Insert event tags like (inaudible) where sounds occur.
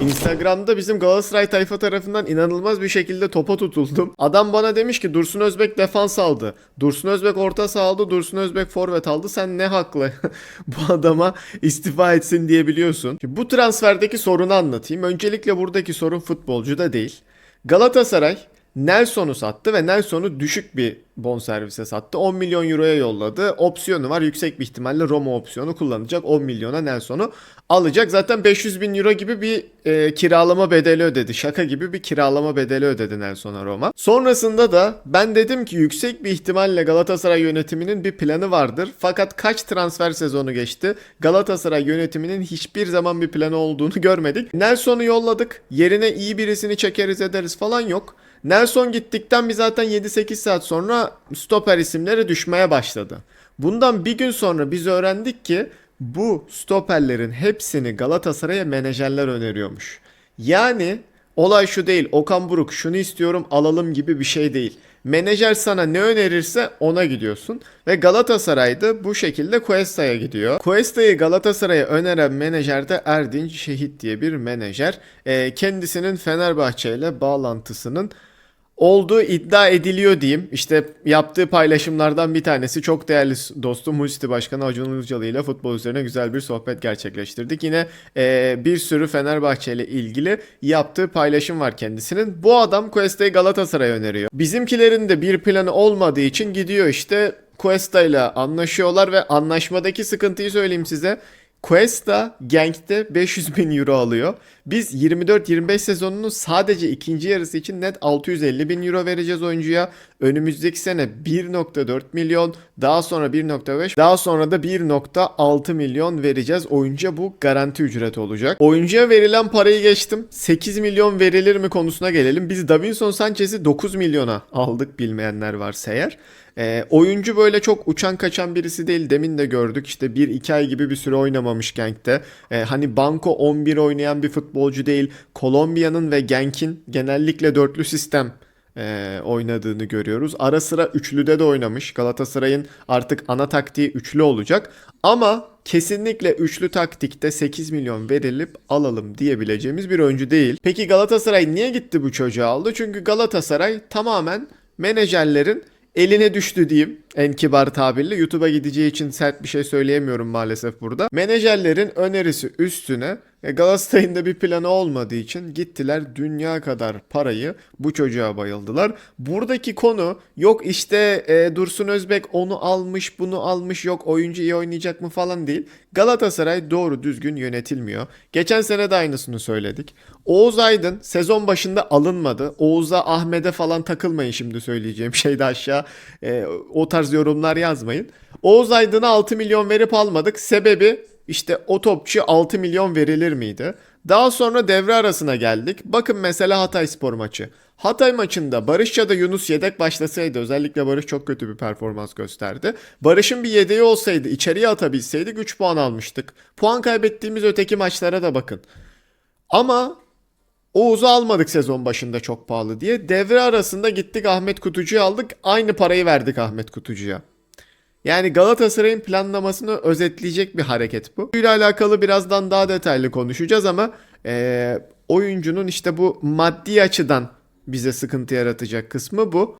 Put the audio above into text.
Instagram'da bizim Galatasaray tayfa tarafından inanılmaz bir şekilde topa tutuldum. Adam bana demiş ki Dursun Özbek defans aldı. Dursun Özbek orta saha aldı. Dursun Özbek forvet aldı. Sen ne haklı (laughs) bu adama istifa etsin diyebiliyorsun. Şimdi bu transferdeki sorunu anlatayım. Öncelikle buradaki sorun futbolcuda değil. Galatasaray Nelson'u sattı ve Nelson'u düşük bir bonservise sattı. 10 milyon euroya yolladı. Opsiyonu var. Yüksek bir ihtimalle Roma opsiyonu kullanacak. 10 milyona Nelson'u alacak. Zaten 500 bin euro gibi bir e, kiralama bedeli ödedi. Şaka gibi bir kiralama bedeli ödedi Nelson'a Roma. Sonrasında da ben dedim ki yüksek bir ihtimalle Galatasaray yönetiminin bir planı vardır. Fakat kaç transfer sezonu geçti? Galatasaray yönetiminin hiçbir zaman bir planı olduğunu görmedik. Nelson'u yolladık. Yerine iyi birisini çekeriz ederiz falan yok. Nelson gittikten bir zaten 7-8 saat sonra stoper isimleri düşmeye başladı. Bundan bir gün sonra biz öğrendik ki bu stoperlerin hepsini Galatasaray'a menajerler öneriyormuş. Yani olay şu değil Okan Buruk şunu istiyorum alalım gibi bir şey değil. Menajer sana ne önerirse ona gidiyorsun. Ve Galatasaray'da bu şekilde Cuesta'ya gidiyor. Cuesta'yı Galatasaray'a öneren menajer de Erdinç Şehit diye bir menajer. Ee, kendisinin Fenerbahçe ile bağlantısının olduğu iddia ediliyor diyeyim. İşte yaptığı paylaşımlardan bir tanesi çok değerli dostum Musti Başkanı Acun Ilıcalı ile futbol üzerine güzel bir sohbet gerçekleştirdik. Yine e, bir sürü Fenerbahçe ile ilgili yaptığı paylaşım var kendisinin. Bu adam Cuesta'yı Galatasaray'a öneriyor. Bizimkilerin de bir planı olmadığı için gidiyor işte Cuesta ile anlaşıyorlar ve anlaşmadaki sıkıntıyı söyleyeyim size. Cuesta Genk'te 500 bin euro alıyor. Biz 24-25 sezonunun sadece ikinci yarısı için net 650 bin euro vereceğiz oyuncuya. Önümüzdeki sene 1.4 milyon, daha sonra 1.5, daha sonra da 1.6 milyon vereceğiz. Oyuncuya bu garanti ücret olacak. Oyuncuya verilen parayı geçtim. 8 milyon verilir mi konusuna gelelim. Biz Davinson Sanchez'i 9 milyona aldık bilmeyenler varsa eğer. Ee, oyuncu böyle çok uçan kaçan birisi değil. Demin de gördük işte 1-2 ay gibi bir süre oynamamış Genk'te. Ee, hani Banko 11 oynayan bir futbolcu değil. Kolombiya'nın ve Genk'in genellikle dörtlü sistem e, oynadığını görüyoruz. Ara sıra üçlüde de oynamış. Galatasaray'ın artık ana taktiği üçlü olacak. Ama kesinlikle üçlü taktikte 8 milyon verilip alalım diyebileceğimiz bir oyuncu değil. Peki Galatasaray niye gitti bu çocuğu aldı? Çünkü Galatasaray tamamen menajerlerin eline düştü diyeyim en kibar tabirle. YouTube'a gideceği için sert bir şey söyleyemiyorum maalesef burada. Menajerlerin önerisi üstüne Galatasaray'ın da bir planı olmadığı için gittiler dünya kadar parayı bu çocuğa bayıldılar. Buradaki konu yok işte e, Dursun Özbek onu almış bunu almış yok oyuncu iyi oynayacak mı falan değil. Galatasaray doğru düzgün yönetilmiyor. Geçen sene de aynısını söyledik. Oğuz Aydın sezon başında alınmadı. Oğuz'a Ahmet'e falan takılmayın şimdi söyleyeceğim (laughs) şeyde aşağı e, o tarz yorumlar yazmayın. Oğuz Aydın'a 6 milyon verip almadık. Sebebi işte o topçu 6 milyon verilir miydi? Daha sonra devre arasına geldik. Bakın mesela Hatay spor maçı. Hatay maçında Barış ya da Yunus yedek başlasaydı özellikle Barış çok kötü bir performans gösterdi. Barış'ın bir yedeği olsaydı içeriye atabilseydik 3 puan almıştık. Puan kaybettiğimiz öteki maçlara da bakın. Ama Oğuz'u almadık sezon başında çok pahalı diye. Devre arasında gittik Ahmet Kutucu'yu aldık. Aynı parayı verdik Ahmet Kutucu'ya. Yani Galatasaray'ın planlamasını özetleyecek bir hareket bu. Ile alakalı birazdan daha detaylı konuşacağız ama eee, oyuncunun işte bu maddi açıdan bize sıkıntı yaratacak kısmı bu.